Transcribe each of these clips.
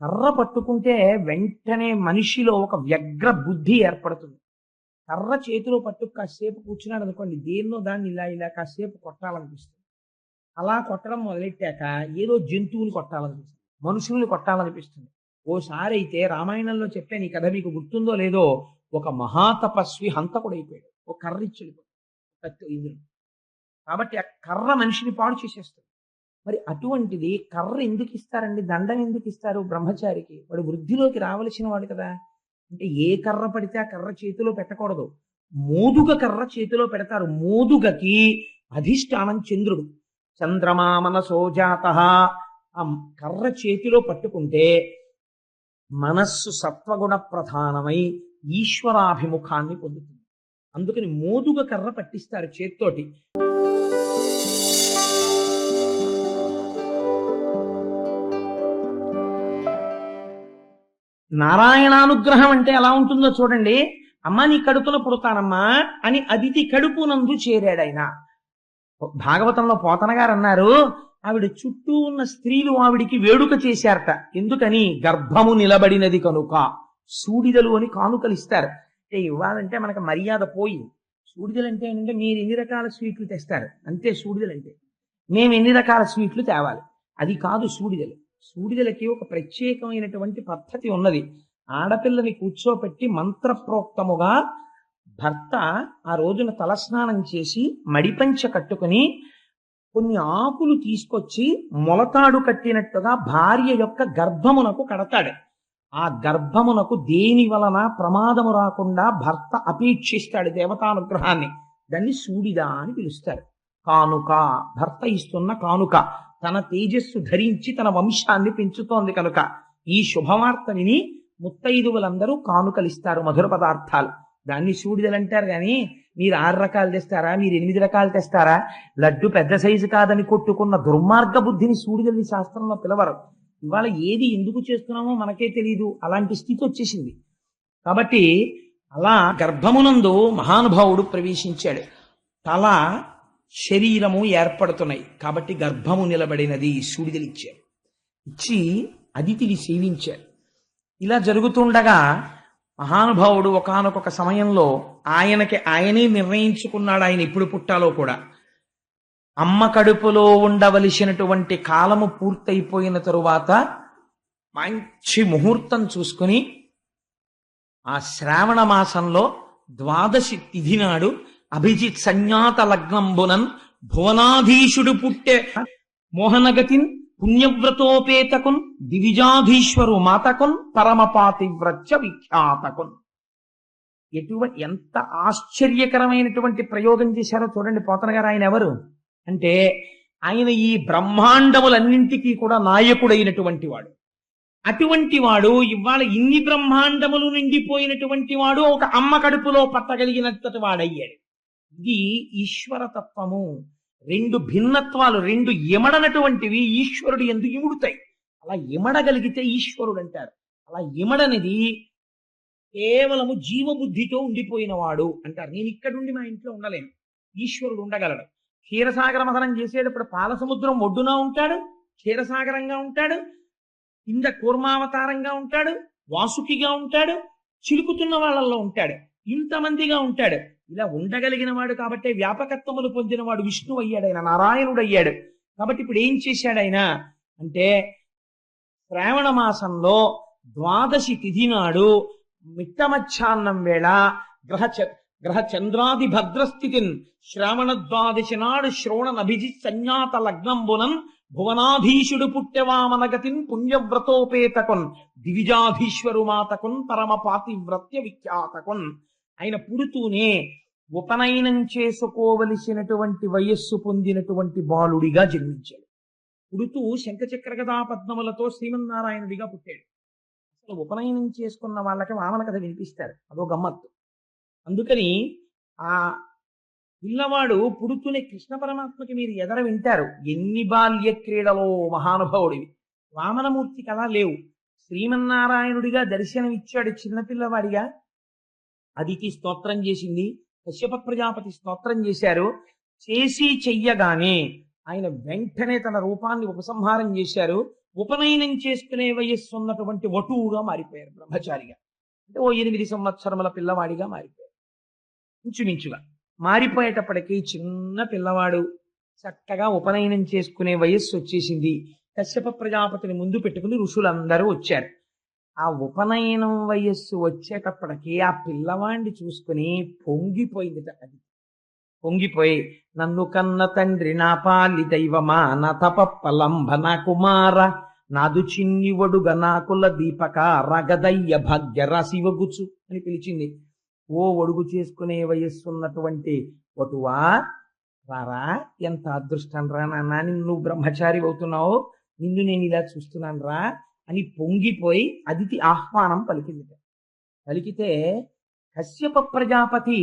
కర్ర పట్టుకుంటే వెంటనే మనిషిలో ఒక వ్యగ్ర బుద్ధి ఏర్పడుతుంది. కర్ర చేతిలో పట్టు కాసేపు కూర్చున్నాడు అనుకోండి దేన్నో దాన్ని ఇలా ఇలా కాసేపు కొట్టాలనిపిస్తుంది. అలా కొట్టడం మొదలెట్టాక ఏదో జంతువుని కొట్టాలనిపిస్తుంది మనుషుల్ని కొట్టాలనిపిస్తుంది. ఓసారి అయితే రామాయణంలో చెప్పాను ఈ కథ మీకు గుర్తుందో లేదో ఒక మహాతపస్వి హంతకుడైపోయాడు. ఒక కర్ర ఇచ్చాడు కత్తి ఇంద్రుడు. కాబట్టి ఆ కర్ర మనిషిని పాడు చేసేస్తుంది. మరి అటువంటిది కర్ర ఎందుకు ఇస్తారండి? దండం ఎందుకు ఇస్తారు బ్రహ్మచారికి? వాడు వృద్ధిలోకి రావలసిన వాడు కదా. అంటే ఏ కర్ర పడితే ఆ కర్ర చేతిలో పెట్టకూడదు. మోదుగ కర్ర చేతిలో పెడతారు. మోదుగకి అధిష్టానం చంద్రుడు. చంద్రమా మనసోజాత ఆ కర్ర చేతిలో పట్టుకుంటే మనస్సు సత్వగుణ ప్రధానమై ఈశ్వరాభిముఖాన్ని పొందుతుంది. అందుకని మోదుగ కర్ర పట్టిస్తారు చేత్తోటి. నారాయణానుగ్రహం అంటే ఎలా ఉంటుందో చూడండి. అమ్మ నీ కడుపులో పుడతానమ్మా అని అదితి కడుపునందు చేరాడు ఆయన భాగవతంలో పోతన గారు అన్నారు ఆవిడ చుట్టూ ఉన్న స్త్రీలు ఆవిడికి వేడుక చేశారట. ఎందుకని? గర్భము నిలబడినది కనుక. సూడిదలు అని కానుకలు ఇస్తారు. అంటే ఇవ్వాలంటే మనకు మర్యాద పోయి. సూడిదలు అంటే ఏంటంటే మీరు ఎన్ని రకాల స్వీట్లు తెస్తారు? అంతే సూడిదలు అంటే మేము ఎన్ని రకాల స్వీట్లు తేవాలి? అది కాదు సూడిదలు. సూడిదలకి ఒక ప్రత్యేకమైనటువంటి పద్ధతి ఉన్నది. ఆడపిల్లని కూర్చోపెట్టి మంత్రప్రోక్తముగా భర్త ఆ రోజున తలస్నానం చేసి మడిపంచ కట్టుకుని కొన్ని ఆకులు తీసుకొచ్చి మొలతాడు కట్టినట్టుగా భార్య యొక్క గర్భమునకు కడతాడు. ఆ గర్భమునకు దేని వలన ప్రమాదము రాకుండా భర్త అపేక్షిస్తాడు దేవతానుగ్రహాన్ని. దాన్ని సూడిద అని పిలుస్తారు. కానుక భర్త ఇస్తున్న కానుక. తన తేజస్సు ధరించి తన వంశాన్ని పెంచుతోంది కనుక ఈ శుభవార్త విని ముత్తైదువులందరూ కానుకలిస్తారు మధుర పదార్థాలు. దాన్ని సూడిదలు అంటారు కానీ మీరు ఆరు రకాలు తెస్తారా? మీరు ఎనిమిది రకాలు తెస్తారా? లడ్డు పెద్ద సైజు కాదని కొట్టుకున్న దుర్మార్గ బుద్ధిని సూడిదని శాస్త్రంలో పిలవరు. ఇవాళ ఏది ఎందుకు చేస్తున్నామో మనకే తెలియదు అలాంటి స్థితి వచ్చేసింది. కాబట్టి అలా గర్భమునందు మహానుభావుడు ప్రవేశించాడు. తల శరీరము ఏర్పడుతున్నాయి. కాబట్టి గర్భము నిలబడినది సూడిగలిచ్చారు ఇచ్చి అదితిని సేవించారు ఇలా జరుగుతుండగా మహానుభావుడు ఒకానొక సమయంలో ఆయనకి ఆయనే నిర్ణయించుకున్నాడు. ఆయన ఎప్పుడు పుట్టాలో కూడా. అమ్మ కడుపులో ఉండవలసినటువంటి కాలము పూర్తయిపోయిన తరువాత మంచి ముహూర్తం చూసుకుని ఆ శ్రావణ మాసంలో ద్వాదశి తిథి నాడు అభిజిత్ సంజ్ఞాత లగ్నంబునన్ భువనాధీశుడు పుట్టే మోహనగతిన్ పుణ్యవ్రతోపేతకున్ దివిజాధీశ్వరు మాతకున్ పరమపాతివ్రత్య విఖ్యాతకున్. ఎటువంటి ఎంత ఆశ్చర్యకరమైనటువంటి ప్రయోగం చేశారో చూడండి పోతన గారు ఆయన ఎవరు? అంటే ఆయన ఈ బ్రహ్మాండములన్నింటికీ కూడా నాయకుడైనటువంటి వాడు. అటువంటి వాడు ఇవాళ ఇన్ని బ్రహ్మాండములు నిండిపోయినటువంటి వాడు ఒక అమ్మ కడుపులో పట్టగలిగినంతటి వాడయ్యాడు. ఇది ఈశ్వరతత్వము. రెండు భిన్నత్వాలు రెండు ఇమడనటువంటివి ఈశ్వరుడు ఎందుకు ఇముడుతాయి. అలా ఇమడగలిగితే ఈశ్వరుడు అంటారు అలా ఇమడనిది కేవలము జీవబుద్ధితో ఉండిపోయినవాడు అంటారు. నేను ఇక్కడుండి మా ఇంట్లో ఉండలేను. ఈశ్వరుడు ఉండగలడు. క్షీరసాగర మథనం చేసేటప్పుడు పాలసముద్రం ఒడ్డున ఉంటాడు క్షీరసాగరంగా ఉంటాడు ఇంద కూర్మావతారంగా ఉంటాడు వాసుకిగా ఉంటాడు చిలుకుతున్న వాళ్ళల్లో ఉంటాడు ఇంతమందిగా ఉంటాడు. ఇలా ఉండగలిగిన వాడు కాబట్టి వ్యాపకత్వములు పొందినవాడు విష్ణు అయ్యాడు ఆయన నారాయణుడు అయ్యాడు కాబట్టి ఇప్పుడు ఏం చేశాడు ఆయన అంటే శ్రావణ మాసంలో ద్వాదశి తిథి నాడు మిట్ట మధ్యాహ్నం వేళ గ్రహ చ- గ్రహ చంద్రాది భద్రస్థితిన్ శ్రావణ ద్వాదశి నాడు శ్రోణనభిజిత్ సంజ్ఞాత లగ్నంబునన్ భువనాధీశుడు పుట్టెవామనగతిన్ పుణ్యవ్రతోపేతకున్ దివిజాధీశ్వరు మాతకున్ పరమ పాతివ్రత్య విఖ్యాతకున్ ఆయన పుడుతూనే ఉపనయనం చేసుకోవలసినటువంటి వయస్సు పొందినటువంటి బాలుడిగా జన్మించాడు. పుడుతూ శంఖచక్రగదా పద్మములతో శ్రీమన్నారాయణుడిగా పుట్టాడు. అసలు ఉపనయనం చేసుకున్న వాళ్ళకి వామన కథ వినిపిస్తారు అదో గమ్మత్తు. అందుకని ఆ పిల్లవాడు పుడుతూనే కృష్ణ పరమాత్మకి మీరు ఎదర వింటారు. ఎన్ని బాల్య క్రీడలో మహానుభావుడివి. వామనమూర్తికి అలా లేవు. శ్రీమన్నారాయణుడిగా దర్శనమిచ్చాడు చిన్నపిల్లవాడిగా అదితి స్తోత్రం చేసింది. కశ్యప ప్రజాపతి స్తోత్రం చేశారు. చేసి చెయ్యగానే ఆయన వెంటనే తన రూపాన్ని ఉపసంహారం చేశారు. ఉపనయనం చేసుకునే వయస్సు ఉన్నటువంటి వటువుగా మారిపోయారు బ్రహ్మచారిగా. అంటే ఓ ఎనిమిది సంవత్సరముల పిల్లవాడిగా మారిపోయారు. ఇంచుమించుగా మారిపోయేటప్పటికీ చిన్న పిల్లవాడు చక్కగా ఉపనయనం చేసుకునే వయస్సు వచ్చేసింది. కశ్యప ప్రజాపతిని ముందు పెట్టుకుని ఋషులందరూ వచ్చారు. ఆ ఉపనయనం వయస్సు వచ్చేటప్పటికి ఆ పిల్లవాడిని చూసుకుని పొంగిపోయింది అది. పొంగిపోయి నన్ను కన్న తండ్రి నా పాలి దైవమా నా తపప్పలంభ నా కుమార నాదు చిన్ని ఒడుగ నాకుల దీపక రగదయ్య భాగ్య శివగుచు అని పిలిచింది. ఓ ఒడుగు చేసుకునే వయస్సు ఉన్నటువంటి వటువా రారా ఎంత అదృష్టం రా నాన్న నిన్ను బ్రహ్మచారి అవుతున్నావు నిన్ను నేను ఇలా చూస్తున్నాను రా అని పొంగిపోయి అదితి ఆహ్వానం పలికింది పలికితే కశ్యప ప్రజాపతి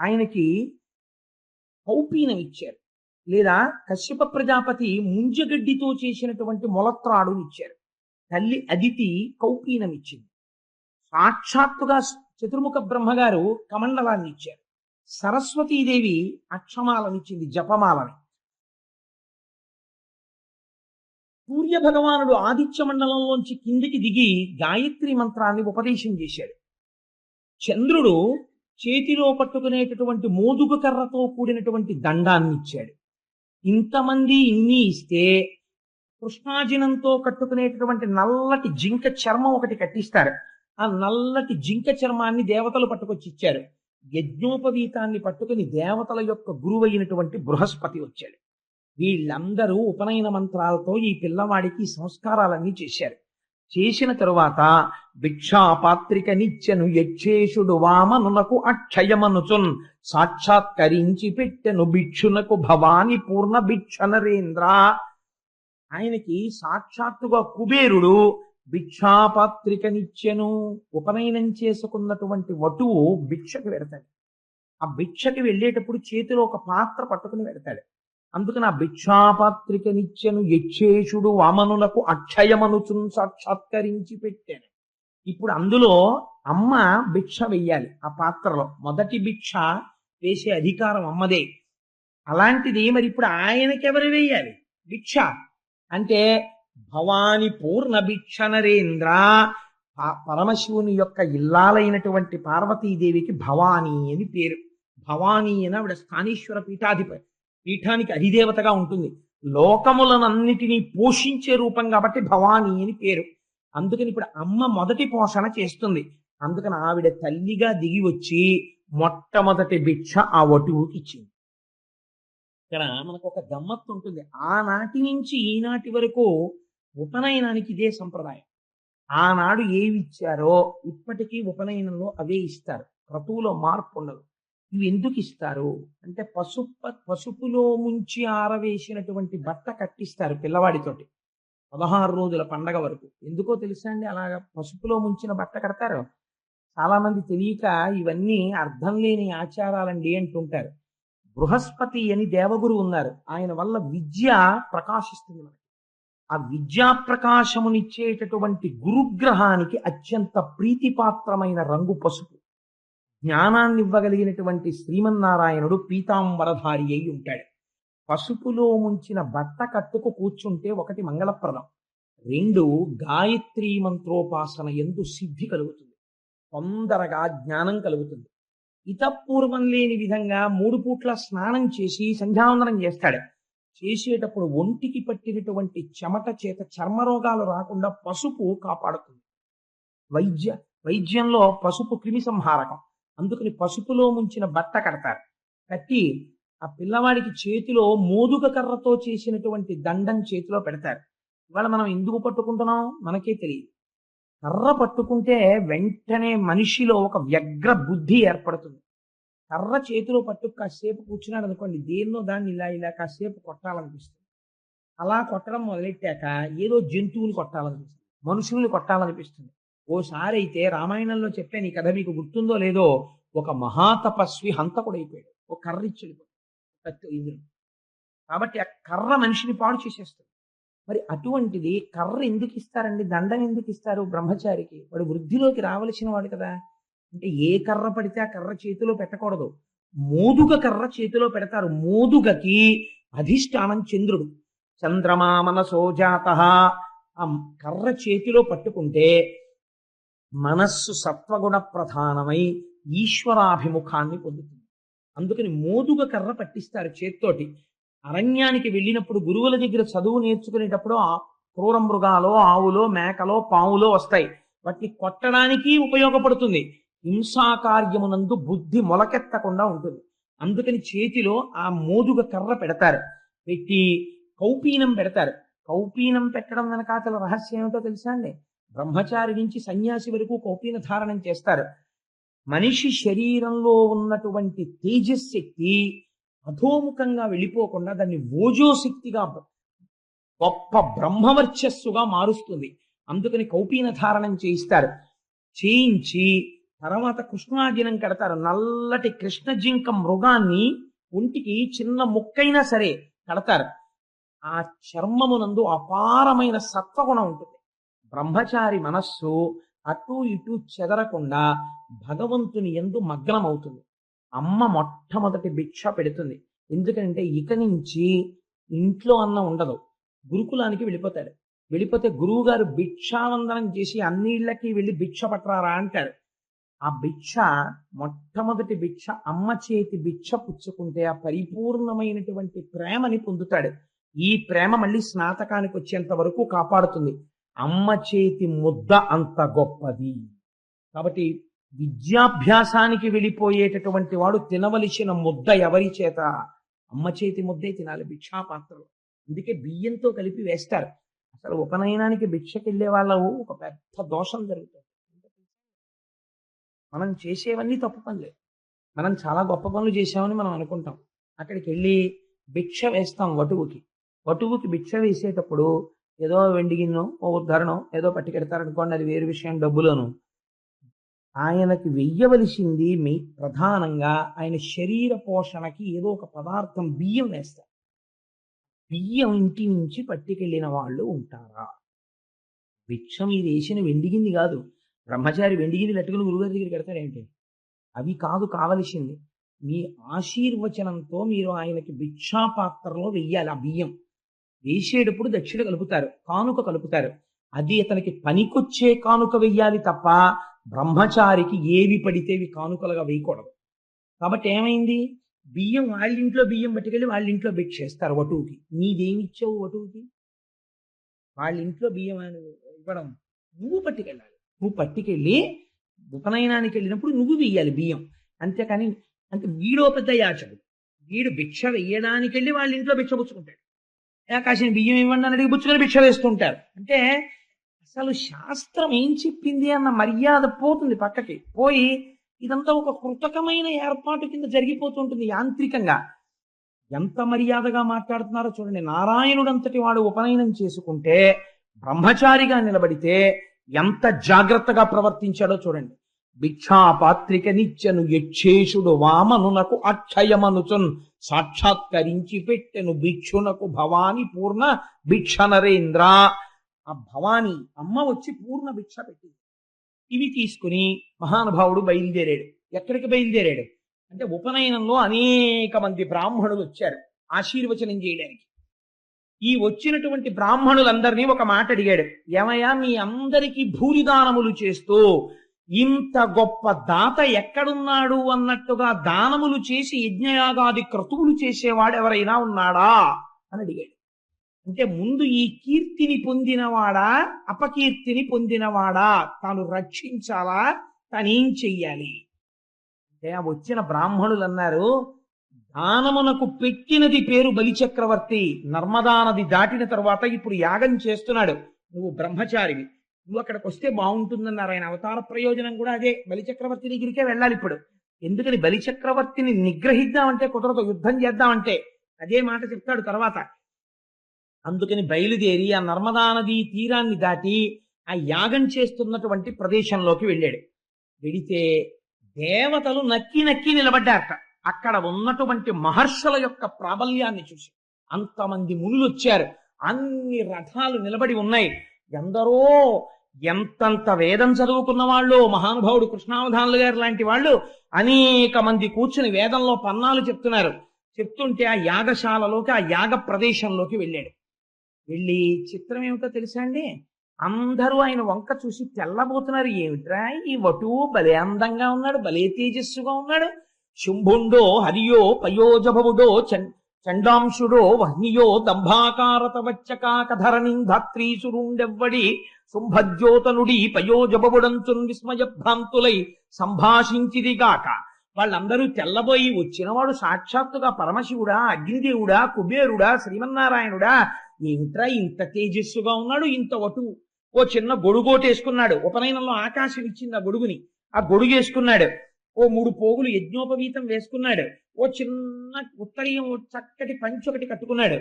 ఆయనకి కౌపీనం ఇచ్చారు. లేదా కశ్యప ప్రజాపతి ముంజగడ్డితో చేసినటువంటి మొలత్రాడు ఇచ్చారు. తల్లి అదితి కౌపీనం ఇచ్చింది. సాక్షాత్తుగా చతుర్ముఖ బ్రహ్మగారు కమండలాన్ని ఇచ్చారు. సరస్వతీదేవి అక్షమాలనిచ్చింది జపమాలని. సూర్య భగవానుడు ఆదిత్య మండలంలోంచి కిందికి దిగి గాయత్రి మంత్రాన్ని ఉపదేశం చేశాడు. చంద్రుడు చేతిలో పట్టుకునేటటువంటి మోదుగు కర్రతో కూడినటువంటి దండాన్ని ఇచ్చాడు. ఇంతమంది ఇన్ని ఇస్తే కృష్ణాజినంతో కట్టుకునేటటువంటి నల్లటి జింక చర్మం ఒకటి కట్టిస్తారు. ఆ నల్లటి జింక చర్మాన్ని దేవతలు పట్టుకొచ్చి ఇచ్చారు. యజ్ఞోపవీతాన్ని పట్టుకుని దేవతల యొక్క గురువైనటువంటి బృహస్పతి వచ్చాడు. వీళ్ళందరూ ఉపనయన మంత్రాలతో ఈ పిల్లవాడికి సంస్కారాలన్నీ చేశారు. చేసిన తరువాత భిక్షాపాత్రిక నిత్యను యక్షేషుడు వామనునకు అక్షయమనుచున్ సాక్షాత్కరించి పెట్టెను భిక్షునకు భవాని పూర్ణ భిక్ష నరేంద్ర. ఆయనకి సాక్షాత్తుగా కుబేరుడు భిక్షాపాత్రిక నిత్యను ఉపనయనం చేసుకున్నటువంటి వటువు భిక్షకు వెడతాడు ఆ భిక్షకి వెళ్ళేటప్పుడు చేతిలో ఒక పాత్ర పట్టుకుని వెడతాడు అందుకని ఆ భిక్షాపాత్రిక నిత్యను యక్షేషుడు వామనులకు అక్షయమనుచున్ సాక్షాత్కరించి పెట్టాను. ఇప్పుడు అందులో అమ్మ భిక్ష వెయ్యాలి ఆ పాత్రలో. మొదటి భిక్ష వేసే అధికారం అమ్మదే. అలాంటిది మరి ఇప్పుడు ఆయనకెవరు వేయాలి భిక్ష. అంటే భవాని పూర్ణ భిక్ష నరేంద్ర పరమశివుని యొక్క ఇల్లాలైనటువంటి పార్వతీదేవికి భవానీ అని పేరు. భవానీ అని ఆవిడ స్థానేశ్వర పీఠాధిపతి. పీఠానికి అధిదేవతగా ఉంటుంది. లోకములనన్నిటినీ పోషించే రూపం కాబట్టి భవానీ అని పేరు. అందుకని ఇప్పుడు అమ్మ మొదటి పోషణ చేస్తుంది. అందుకని ఆవిడ తల్లిగా దిగి వచ్చి మొట్టమొదటి భిక్ష ఆ వటువుకి ఇచ్చింది. ఇక్కడ మనకు ఒక గమ్మత్తు ఉంటుంది. ఆనాటి నుంచి ఈనాటి వరకు ఉపనయనానికి ఇదే సంప్రదాయం. ఆనాడు ఏవి ఇచ్చారో ఇప్పటికీ ఉపనయనంలో అవే ఇస్తారు. క్రతువులో మార్పు ఉండదు. ఇవి ఎందుకు ఇస్తారు అంటే పసుపు పసుపులో ముంచి ఆరవేసినటువంటి బట్ట కట్టిస్తారు పిల్లవాడితోటి. పదహారు రోజుల పండగ వరకు. ఎందుకో తెలుసా అండి అలాగా పసుపులో ముంచిన బట్ట కడతారు? చాలామంది తెలియక ఇవన్నీ అర్థం లేని ఆచారాలండి అంటుంటారు. బృహస్పతి అని దేవగురు ఉన్నారు. ఆయన వల్ల విద్య ప్రకాశిస్తుంది మనకి. ఆ విద్యా ప్రకాశమునిచ్చేటటువంటి గురుగ్రహానికి అత్యంత ప్రీతిపాత్రమైన రంగు పసుపు. జ్ఞానాన్ని ఇవ్వగలిగినటువంటి శ్రీమన్నారాయణుడు పీతాంబరధారి అయి ఉంటాడు. పసుపులో ముంచిన బట్ట కట్టుకు కూర్చుంటే ఒకటి మంగళప్రదం. రెండు గాయత్రీ మంత్రోపాసన ఎందు సిద్ధి కలుగుతుంది. తొందరగా జ్ఞానం కలుగుతుంది. ఇతపూర్వం లేని విధంగా మూడు పూట్ల స్నానం చేసి సంధ్యావందనం చేస్తాడు. చేసేటప్పుడు ఒంటికి పట్టినటువంటి చెమట చేత చర్మరోగాలు రాకుండా పసుపు కాపాడుతుంది. వైద్య వైద్యంలో పసుపు క్రిమి సంహారకం అందుకని పసుపులో ముంచిన బట్ట కడతారు. కట్టి ఆ పిల్లవాడికి చేతిలో మోదుగ కర్రతో చేసినటువంటి దండం చేతిలో పెడతారు. ఇవాళ మనం ఎందుకు పట్టుకుంటున్నాం? మనకే తెలియదు. కర్ర పట్టుకుంటే వెంటనే మనిషిలో ఒక వ్యగ్ర బుద్ధి ఏర్పడుతుంది. కర్ర చేతిలో పట్టు కాసేపు కూర్చున్నాడు అనుకోండి దేన్నో దాన్ని ఇలా ఇలా కాసేపు కొట్టాలనిపిస్తుంది. అలా కొట్టడం మొదలెట్టాక ఏదో జంతువుని కొట్టాలనిపిస్తుంది మనుషుల్ని కొట్టాలనిపిస్తుంది. ఓసారి అయితే రామాయణంలో చెప్పాను ఈ కథ మీకు గుర్తుందో లేదో ఒక మహాతపస్వి హంతకుడైపోయాడు. ఒక కర్ర ఇచ్చాడు. కత్తి ఇంద్రుడు. కాబట్టి ఆ కర్ర మనిషిని పాడు చేసేస్తుంది మరి అటువంటిది కర్ర ఎందుకు ఇస్తారండి? దండం ఎందుకు ఇస్తారు బ్రహ్మచారికి? వాడు వృద్ధిలోకి రావలసిన వాడు కదా. అంటే ఏ కర్ర పడితే ఆ కర్ర చేతిలో పెట్టకూడదు. మోదుగ కర్ర చేతిలో పెడతారు. మోదుగకి అధిష్టానం చంద్రుడు. చంద్రమా మనసోజాత ఆ కర్ర చేతిలో పట్టుకుంటే మనస్సు సత్వగుణ ప్రధానమై ఈశ్వరాభిముఖాన్ని పొందుతుంది. అందుకని మోదుగ కర్ర పట్టిస్తారు చేత్తోటి. అరణ్యానికి వెళ్ళినప్పుడు గురువుల దగ్గర చదువు నేర్చుకునేటప్పుడు ఆ క్రూర మృగాలో ఆవులో మేకలో పావులో వస్తాయి. వాటిని కొట్టడానికి ఉపయోగపడుతుంది. హింసాకార్యమునందు బుద్ధి మొలకెత్తకుండా ఉంటుంది. అందుకని చేతిలో ఆ మోదుగ కర్ర పెడతారు. పెట్టి కౌపీనం పెడతారు. కౌపీనం పెట్టడం వెనకాతల రహస్యం ఏమిటో తెలుసా అండి? బ్రహ్మచారి నుంచి సన్యాసి వరకు కౌపీన ధారణం చేస్తారు. మనిషి శరీరంలో ఉన్నటువంటి తేజశక్తి అధోముఖంగా వెళ్ళిపోకుండా దాన్ని ఓజోశక్తిగా గొప్ప బ్రహ్మవర్చస్సుగా మారుస్తుంది. అందుకని కౌపీన ధారణం చేయిస్తారు. చేయించి తర్వాత కృష్ణాజినం కడతారు. నల్లటి కృష్ణ జింక మృగాన్ని ఒంటికి చిన్న ముక్కైనా సరే కడతారు. ఆ చర్మమునందు అపారమైన సత్వగుణం ఉంటుంది. బ్రహ్మచారి మనస్సు అటు ఇటు చెదరకుండా భగవంతుని ఎందు మగ్నమవుతుంది. అమ్మ మొట్టమొదటి భిక్ష పెడుతుంది. ఎందుకంటే ఇక నుంచి ఇంట్లో అన్న ఉండదు. గురుకులానికి వెళ్ళిపోతాడు. వెళ్ళిపోతే గురువు గారు భిక్షావందనం చేసి అన్నిళ్ళకి వెళ్ళి భిక్ష పట్టరారా అంటాడు. ఆ భిక్ష మొట్టమొదటి భిక్ష అమ్మ చేతి భిక్ష పుచ్చుకుంటే ఆ పరిపూర్ణమైనటువంటి ప్రేమని పొందుతాడు. ఈ ప్రేమ మళ్ళీ స్నాతకానికి వచ్చేంత వరకు కాపాడుతుంది. అమ్మ చేతి ముద్ద అంత గొప్పది. కాబట్టి విద్యాభ్యాసానికి వెళ్ళిపోయేటటువంటి వాడు తినవలసిన ముద్ద ఎవరి చేత? అమ్మ చేతి ముద్దే తినాలి భిక్షాపాత్రలు అందుకే బియ్యంతో కలిపి వేస్తారు. అసలు ఉపనయనానికి భిక్షకి వెళ్ళే వాళ్ళ ఒక పెద్ద దోషం జరుగుతుంది. మనం చేసేవన్నీ తప్పు పనులే. మనం చాలా గొప్ప పనులు చేసామని మనం అనుకుంటాం. అక్కడికి వెళ్ళి భిక్ష వేస్తాం వటువుకి. వటువుకి భిక్ష వేసేటప్పుడు ఏదో వెండి గిన్నె ఓ ఉద్ధరణం ఏదో పట్టుకెడతారనుకోండి అది వేరు విషయం డబ్బులోను. ఆయనకి వెయ్యవలసింది మీ ప్రధానంగా ఆయన శరీర పోషణకి ఏదో ఒక పదార్థం బియ్యం వేస్తారు. బియ్యం ఇంటి నుంచి పట్టుకెళ్ళిన వాళ్ళు ఉంటారా? భిక్ష ఇది వేసిన వెండిగింది కాదు. బ్రహ్మచారి వెండిగింది లట్టుకుని గురుగారి దగ్గరికి పెడతారేంటి అవి కాదు కావలసింది. మీ ఆశీర్వచనంతో మీరు ఆయనకి భిక్షాపాత్రలో వెయ్యాలి ఆ బియ్యం. వేసేటప్పుడు దక్షిణ కలుపుతారు కానుక కలుపుతారు. అది అతనికి పనికొచ్చే కానుక వెయ్యాలి తప్ప బ్రహ్మచారికి ఏవి పడితేవి కానుకలుగా వేయకూడదు. కాబట్టి ఏమైంది? బియ్యం వాళ్ళ ఇంట్లో బియ్యం పట్టుకెళ్ళి వాళ్ళ ఇంట్లో భిక్ష చేస్తారు వటువుకి. నీదేమి ఇచ్చావు వటువుకి? వాళ్ళ ఇంట్లో బియ్యం ఇవ్వడం నువ్వు పట్టుకెళ్ళాలి. నువ్వు పట్టుకెళ్ళి ఉపనయనానికి వెళ్ళినప్పుడు నువ్వు వెయ్యాలి బియ్యం. అంతేకాని అంటే వీడో పెద్ద యాచకుడు. వీడు భిక్ష వెయ్యడానికి వెళ్ళి వాళ్ళ ఇంట్లో భిక్ష పుచ్చుకుంటాడు. కాసిన బియ్యం ఇవ్వండి అని అడిగి పుచ్చుకొని భిక్ష వేస్తుంటారు. అంటే అసలు శాస్త్రం ఏం చెప్పింది అన్న మర్యాద పోతుంది పక్కకి. పోయి ఇదంతా ఒక కృతకమైన ఏర్పాటు కింద జరిగిపోతుంటుంది యాంత్రికంగా. ఎంత మర్యాదగా మాట్లాడుతున్నారో చూడండి. నారాయణుడంతటి వాడు ఉపనయనం చేసుకుంటే బ్రహ్మచారిగా నిలబడితే ఎంత జాగ్రత్తగా ప్రవర్తించాడో చూడండి. భిక్షాపాత్రిక నిత్యను యక్షేషుడు వామనునకు అక్షయమనుచున్. సాక్షాత్కరించి పెట్టెను భిక్షునకు భవాని పూర్ణ భిక్ష నరేంద్ర ఆ భవాని అమ్మ వచ్చి పూర్ణ భిక్ష పెట్టింది. ఇవి తీసుకుని మహానుభావుడు బయలుదేరాడు. ఎక్కడికి బయలుదేరాడు? అంటే ఉపనయనంలో అనేక మంది బ్రాహ్మణులు వచ్చారు ఆశీర్వచనం చేయడానికి. ఈ వచ్చినటువంటి బ్రాహ్మణులందరినీ ఒక మాట అడిగాడు. ఏమయ్యా మీ అందరికీ భూరిదానములు చేస్తూ ఇంత గొప్ప దాత ఎక్కడున్నాడు అన్నట్టుగా దానములు చేసి యజ్ఞయాగాది క్రతువులు చేసేవాడు ఎవరైనా ఉన్నాడా? అని అడిగాడు. అంటే ముందు ఈ కీర్తిని పొందినవాడా? అపకీర్తిని పొందినవాడా? తాను రక్షించాలా? తానేం చెయ్యాలి? అంటే ఆ వచ్చిన బ్రాహ్మణులు అన్నారు దానమునకు పెట్టినది పేరు బలిచక్రవర్తి నర్మదా నది దాటిన తర్వాత ఇప్పుడు యాగం చేస్తున్నాడు. నువ్వు బ్రహ్మచారివి. నువ్వు అక్కడికి వస్తే బాగుంటుందన్నారు ఆయన అవతార ప్రయోజనం కూడా అదే. బలిచక్రవర్తి దగ్గరికే వెళ్ళాలి ఇప్పుడు. ఎందుకని బలిచక్రవర్తిని నిగ్రహిద్దామంటే కుదరదు యుద్ధం చేద్దామంటే. అదే మాట చెప్తాడు తర్వాత. అందుకని బయలుదేరి ఆ నర్మదా నది తీరాన్ని దాటి ఆ యాగం చేస్తున్నటువంటి ప్రదేశంలోకి వెళ్ళాడు. వెడితే దేవతలు నక్కి నక్కి నిలబడ్డారట. అక్కడ ఉన్నటువంటి మహర్షుల యొక్క ప్రాబల్యాన్ని చూసి అంతమంది మునులు వచ్చారు. అన్ని రథాలు నిలబడి ఉన్నాయి. ఎందరో ఎంతంత వేదం చదువుకున్న వాళ్ళు మహానుభావుడు కృష్ణావధానులు గారు లాంటి వాళ్ళు అనేక మంది కూర్చుని వేదంలో పన్నాలు చెప్తున్నారు. చెప్తుంటే ఆ యాగశాలలోకి ఆ యాగ ప్రదేశంలోకి వెళ్ళాడు. వెళ్ళి చిత్రం ఏమిటో తెలుసా అండి? అందరూ ఆయన వంక చూసి తెల్లబోతున్నారు. ఏమిట్రా? ఈ వటువు భలే అందంగా ఉన్నాడు భలే తేజస్సుగా ఉన్నాడు. శుంభుండో హరియో పయోజభవుడో చండాంశుడో వహ్నియో దంభాకారత వచ్చకాకధరణింధాత్రీసురుండెవ్వడి శుంభజ్యోతనుడి పయోజబవుడంచున్ విస్మయ భ్రాంతులై సంభాషించిదిగాక. వాళ్ళందరూ తెల్లబోయి వచ్చినవాడు సాక్షాత్తుగా పరమశివుడా అగ్నిదేవుడా కుబేరుడా శ్రీమన్నారాయణుడా. ఏమిట్రా ఇంత తేజస్సుగా ఉన్నాడు ఇంత వటు? ఓ చిన్న గొడుగోటేసుకున్నాడు. ఉపనయనంలో ఆకాశం ఇచ్చింది ఆ గొడుగుని. ఆ గొడుగు వేసుకున్నాడు ఓ మూడు పోగులు యజ్ఞోపవీతం వేసుకున్నాడు. ఓ చిన్న ఉత్తరీయం ఓ చక్కటి పంచి ఒకటి కట్టుకున్నాడు.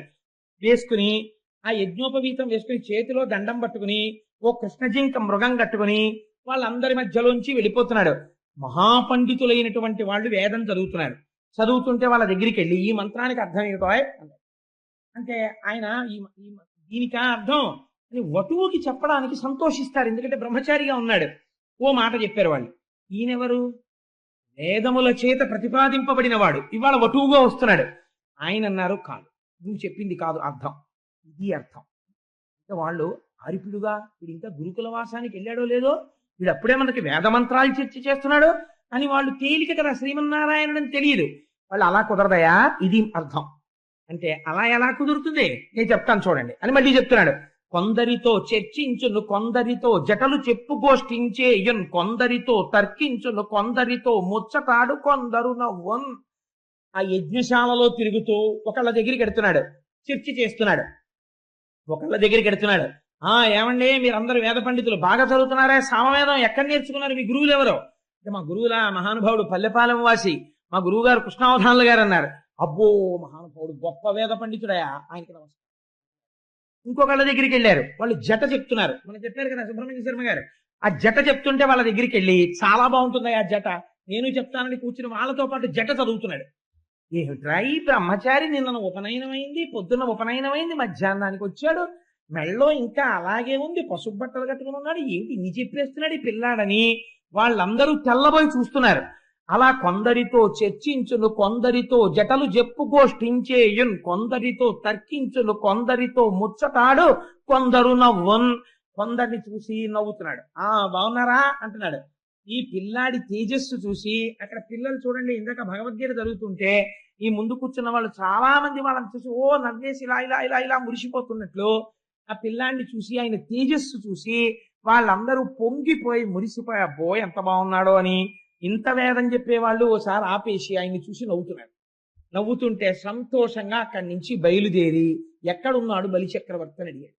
వేసుకుని ఆ యజ్ఞోపవీతం వేసుకుని చేతిలో దండం పట్టుకుని ఓ కృష్ణజింక మృగం కట్టుకుని వాళ్ళందరి మధ్యలోంచి వెళ్ళిపోతున్నాడు. మహాపండితులైనటువంటి వాళ్ళు వేదం చదువుతున్నారు. చదువుతుంటే వాళ్ళ దగ్గరికి వెళ్ళి ఈ మంత్రానికి అర్థం ఏమిటో అంటే ఆయన ఈ దీనికా అర్థం? అని వటువుకి చెప్పడానికి సంతోషిస్తారు. ఎందుకంటే బ్రహ్మచారిగా ఉన్నాడు. ఓ మాట చెప్పారు వాళ్ళు. ఈయనెవరు? వేదముల చేత ప్రతిపాదింపబడిన వాడు ఇవాళ వటువుగా వస్తున్నాడు. ఆయన అన్నారు కాదు. నువ్వు చెప్పింది కాదు అర్థం. ఇది అర్థం. వాళ్ళు ఆరిపిడుగా వీడు ఇంకా గురుకుల వాసానికి వెళ్ళాడో లేదో వీడు అప్పుడే మనకి వేద మంత్రాలు చర్చ చేస్తున్నాడు అని వాళ్ళు తేలిక కదా శ్రీమన్నారాయణుడని తెలియదు. వాళ్ళు అలా కుదరదయా? ఇది అర్థం. అంటే అలా ఎలా కుదురుతుంది? నేను చెప్తాను చూడండి. అని మళ్ళీ చెప్తున్నాడు. కొందరితో చర్చించును కొందరితో జటలు చెప్పు గోష్ఠించేయున్ కొందరితో తర్కించును కొందరితో ముచ్చటాడు కొందరు నవ్వన్. ఆ యజ్ఞశాలలో తిరుగుతూ ఒకళ్ళ దగ్గరికి ఎడుతున్నాడు చర్చ చేస్తున్నాడు. ఒకళ్ళ దగ్గరికి ఎడుతున్నాడు ఆ ఏమండి మీరందరూ వేద పండితులు బాగా చదువుతున్నారా సామవేదం ఎక్కడ నేర్చుకున్నారు మీ గురువులు ఎవరు? అంటే మా గురువుల మహానుభావుడు పల్లెపాలెం వాసి మా గురువు గారు కృష్ణావధానులు గారు అన్నారు. అబ్బో మహానుభావుడు గొప్ప వేద పండితుడయా ఆయనకి నమస్కారం. ఇంకొకళ్ళ దగ్గరికి వెళ్ళారు. వాళ్ళు జట చెప్తున్నారు. మనం చెప్పారు కదా సుబ్రహ్మణ్య శర్మ గారు. ఆ జట చెప్తుంటే వాళ్ళ దగ్గరికి వెళ్ళి చాలా బాగుంటుంది ఆ జట. నేను చెప్తానని కూర్చుని వాళ్ళతో పాటు జట చదువుతున్నాడు. ఏమిట్రా ఈ బ్రహ్మచారి నిన్న ఉపనయనమైంది పొద్దున్న ఉపనయనమైంది మధ్యాహ్నానికి వచ్చాడు మెళ్ళో ఇంకా అలాగే ఉంది పసుపు బట్టలు కట్టుకుని ఉన్నాడు ఏమిటి నీ చెప్పేస్తున్నాడు ఈ పిల్లాడని వాళ్ళందరూ తెల్లబోయి చూస్తున్నారు. అలా కొందరితో చర్చించును కొందరితో జటలు చెప్పుగోష్ఠించేయున్ కొందరితో తర్కించును కొందరితో ముచ్చటాడు కొందరు నవ్వున్ కొందరిని చూసి నవ్వుతున్నాడు. ఆ బాగున్నారా? అంటున్నాడు. ఈ పిల్లాడి తేజస్సు చూసి అక్కడ పిల్లలు చూడండి ఇందాక భగవద్గీత జరుగుతుంటే ఈ ముందు కూర్చున్న వాళ్ళు చాలా మంది వాళ్ళని చూసి ఓ నవ్వేసి ఇలా ఇలా ఇలా ఇలా మురిసిపోతున్నట్లు ఆ పిల్లాడిని చూసి ఆయన తేజస్సు చూసి వాళ్ళందరూ పొంగిపోయి మురిసిపోయి అబ్బో ఎంత బాగున్నాడో అని ఇంత వేదం చెప్పేవాళ్ళు ఓసారి ఆపేసి ఆయన్ని చూసి నవ్వుతున్నారు. నవ్వుతుంటే సంతోషంగా అక్కడి నుంచి బయలుదేరి ఎక్కడున్నాడు బలిచక్రవర్తి అని అడిగాడు.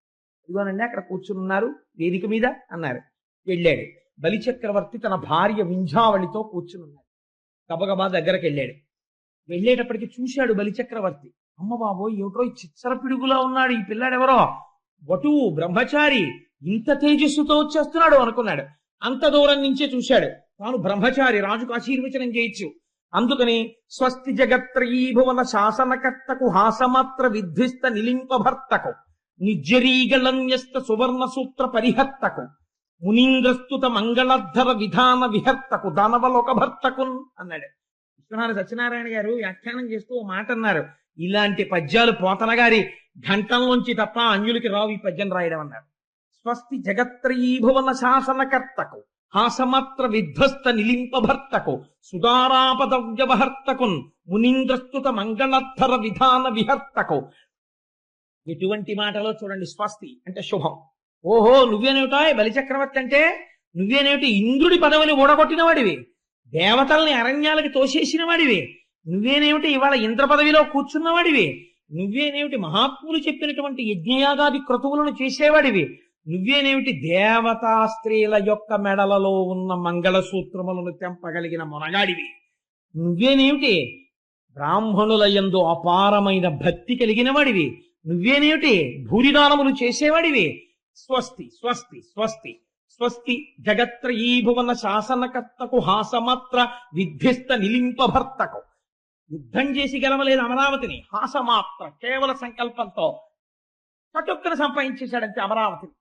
ఇదిగోనండి అక్కడ కూర్చుని ఉన్నారు వేదిక మీద అన్నారు. వెళ్ళాడు. బలి చక్రవర్తి తన భార్య వింఝావళితో కూర్చుని ఉన్నాడు గబగబా దగ్గరకు వెళ్ళాడు. వెళ్ళేటప్పటికి చూశాడు బలిచక్రవర్తి. అమ్మ బాబో ఏమిటో ఈ చిచ్చర పిడుగులా ఉన్నాడు. ఈ పిల్లాడెవరో? వటువు బ్రహ్మచారి ఇంత తేజస్సుతో వచ్చేస్తున్నాడు అనుకున్నాడు. అంత దూరం నుంచే చూశాడు. తాను బ్రహ్మచారి రాజుకు ఆశీర్వచనం చేయొచ్చు అందుకని స్వస్తి జగత్రయీభువన శాసనకర్తకు హాసమాత్ర విధ్విస్త నిలింపభర్తకు నిజ్జరీగళన్యస్త సువర్ణ సూత్ర పరిహర్తకు మునీంద్రస్తుత మంగళధర విధాన విహర్తకు దానవలోక భర్తకున్ అన్నాడు. విశ్వనాథ సత్యనారాయణ గారు వ్యాఖ్యానం చేస్తూ ఓ మాట అన్నారు. ఇలాంటి పద్యాలు పోతన గారి ఘంటంలోంచి తప్ప అన్యులకి రావు ఈ పద్యం రాయడం అన్నారు. స్వస్తి జగత్రయీభువన శాసనకర్తకు హాసమాత్ర విధ్వస్త నిలింపభర్తకు సుదారాపద వ్యవహర్తకున్ మునీంద్రస్తుత మంగళధర విధాన విహర్తకు ఎటువంటి మాటలో చూడండి స్వస్తి అంటే శుభం. ఓహో నువ్వేనేమిటా? బలిచక్రవర్తి అంటే నువ్వేనేమిటి? ఇంద్రుడి పదవిని ఓడగొట్టిన వాడివి దేవతల్ని అరణ్యాలకి తోసేసిన వాడివి నువ్వేనేమిటి? ఇవాళ ఇంద్ర పదవిలో కూర్చున్న వాడివి నువ్వేనేమిటి? మహాత్ములు చెప్పినటువంటి యజ్ఞయాగాది క్రతువులను చేసేవాడివి. నువ్వేనేమిటి? దేవతా స్త్రీల యొక్క మెడలలో ఉన్న మంగళసూత్రములను తెంపగలిగిన మొనగాడివి. నువ్వేనేమిటి? బ్రాహ్మణుల యందు అపారమైన భక్తి కలిగిన వాడివి నువ్వేనేమిటి? భూరిదానములు చేసేవాడివి. స్వస్తి స్వస్తి స్వస్తి. స్వస్తి జగత్రయీభువన శాసనకర్తకు హాసమాత్ర విధ్యస్త నిలింపభర్తకు యుద్ధం చేసి గెలవలేదు అమరావతిని హాసమాత్ర కేవల సంకల్పంతో. చటుక్కన సంపాదించేశాడంతే అమరావతిని.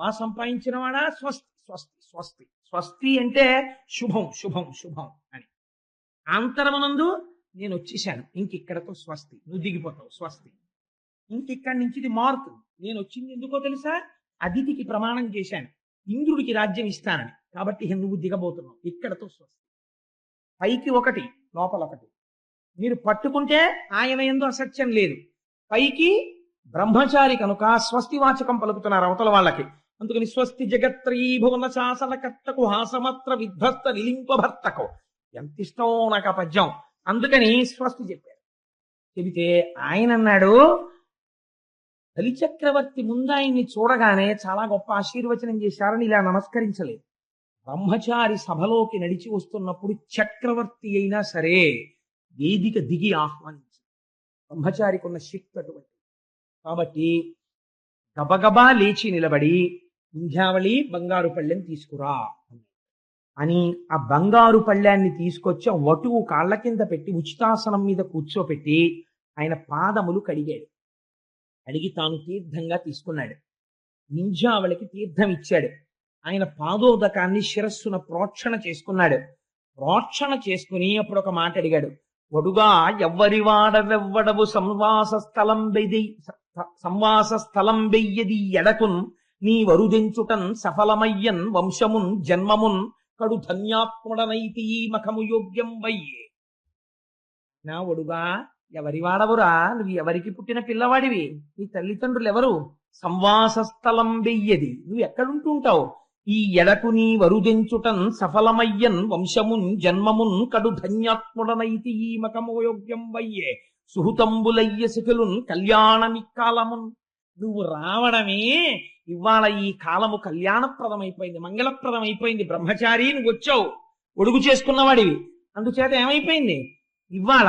అలా సంపాదించిన వాడా స్వస్తి స్వస్తి స్వస్తి. స్వస్తి అంటే శుభం శుభం శుభం అని. అంతరమునందు నేను వచ్చేసాను ఇంక ఇక్కడతో స్వస్తి. నువ్వు దిగిపోతావు. స్వస్తి. ఇంక ఇక్కడి నుంచి ఇది మారుతుంది. నేను వచ్చింది ఎందుకో తెలుసా? అతిథికి ప్రమాణం చేశాను. ఇంద్రుడికి రాజ్యం ఇస్తానని. కాబట్టి నువ్వు దిగబోతున్నావు. ఇక్కడతో స్వస్తి. పైకి ఒకటి లోపల ఒకటి. మీరు పట్టుకుంటే ఆయన ఎందు అసత్యం లేదు. పైకి బ్రహ్మచారి కనుక స్వస్తి వాచకం పలుకుతున్నారు అవతల వాళ్ళకి. అందుకని స్వస్తి జగత్రీ భువన శాసన కర్తకు హాసమత్ర విధ్వస్త నిలింపభర్తకు ఎంత ఇష్టం నాకు ఆ పద్యం. అందుకని స్వస్తి చెప్పారు. చెబితే ఆయన అన్నాడు బలిచక్రవర్తి ముందు ఆయన్ని చూడగానే చాలా గొప్ప ఆశీర్వచనం చేశారని ఇలా నమస్కరించలేదు. బ్రహ్మచారి సభలోకి నడిచి వస్తున్నప్పుడు చక్రవర్తి అయినా సరే వేదిక దిగి ఆహ్వానించి బ్రహ్మచారికి ఉన్న శక్తి అటువంటి. కాబట్టి గబగబా లేచి నిలబడి ఇంధ్యావళి బంగారు పళ్ళెం తీసుకురా అని ఆ బంగారు పళ్ళాన్ని తీసుకొచ్చి వటువు కాళ్ళ కింద పెట్టి ఉచితాసనం మీద కూర్చోపెట్టి ఆయన పాదములు కడిగాడు. అడిగి తాను తీర్థంగా తీసుకున్నాడు. నింజావళికి తీర్థం ఇచ్చాడు. ఆయన పాదోదకాన్ని శిరస్సున ప్రోక్షణ చేసుకున్నాడు. ప్రోక్షణ చేసుకుని అప్పుడు ఒక మాట అడిగాడు. వడుగా ఎవ్వరి వాడవెవ్వడవు సంవాస స్థలం బెది సంవాస స్థలం బెయ్యది ఎడకున్ నీ వరుదెంచుటన్ సఫలమయ్యన్ వంశమున్ జన్మమున్ కడు ధన్యాత్ముడనైతి ఈ మఖము యోగ్యం వయ్యే. నా ఒడుగా ఎవరి వాడవురా? నువ్వు ఎవరికి పుట్టిన పిల్లవాడివి? నీ తల్లిదండ్రులు ఎవరు? సంవాస స్థలం వెయ్యది. నువ్వు ఎక్కడుంటుంటావు ఈ ఎడకు నీ వరుదెంచుటన్ సఫలమయ్యన్ వంశమున్ జన్మమున్ కడు ధన్యాత్ముడనైతి ఈ మకమోయోగ్యం వయ్యే. సుహృతంబులయ్య శిఖులున్ కళ్యాణమిక్కాలమున్ నువ్వు రావడమే ఇవాళ ఈ కాలము కళ్యాణప్రదమైపోయింది మంగళప్రదమైపోయింది. బ్రహ్మచారి నువ్వు వచ్చావు ఒడుగు చేసుకున్నవాడివి. అందుచేత ఏమైపోయింది? ఇవాళ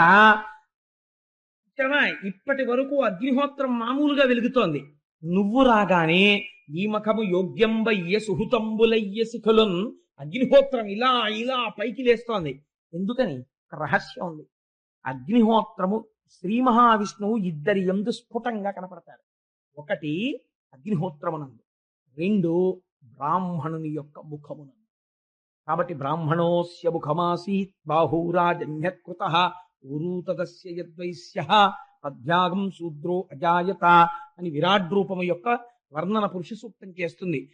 చూసావా? ఇప్పటి వరకు అగ్నిహోత్రం మామూలుగా వెలుగుతోంది. నువ్వు రాగానే ఈ మఖము యోగ్యంబయ్య సుహుతంబులయ్య సుహృతంబులయ్య శిఖులున్ అగ్నిహోత్రం ఇలా ఇలా పైకి లేస్తోంది. ఎందుకని? రహస్యం ఉంది. అగ్నిహోత్రము శ్రీ మహావిష్ణువు ఇద్దరి ఎందు స్ఫుటంగా కనపడతారు. ఒకటి అగ్నిహోత్రమునందు. రెండు బ్రాహ్మణుని యొక్క ముఖమునందు. కాబట్టి బ్రాహ్మణోస్య ముఖమాసీత్ బాహూరాజన్యకృత ఊరూతదస్య యద్వైశ్య పద్భ్యాగం శూద్రో అజాయత అని విరాట్ రూపము యొక్క వర్ణన పురుష సూక్తం చేస్తుంది.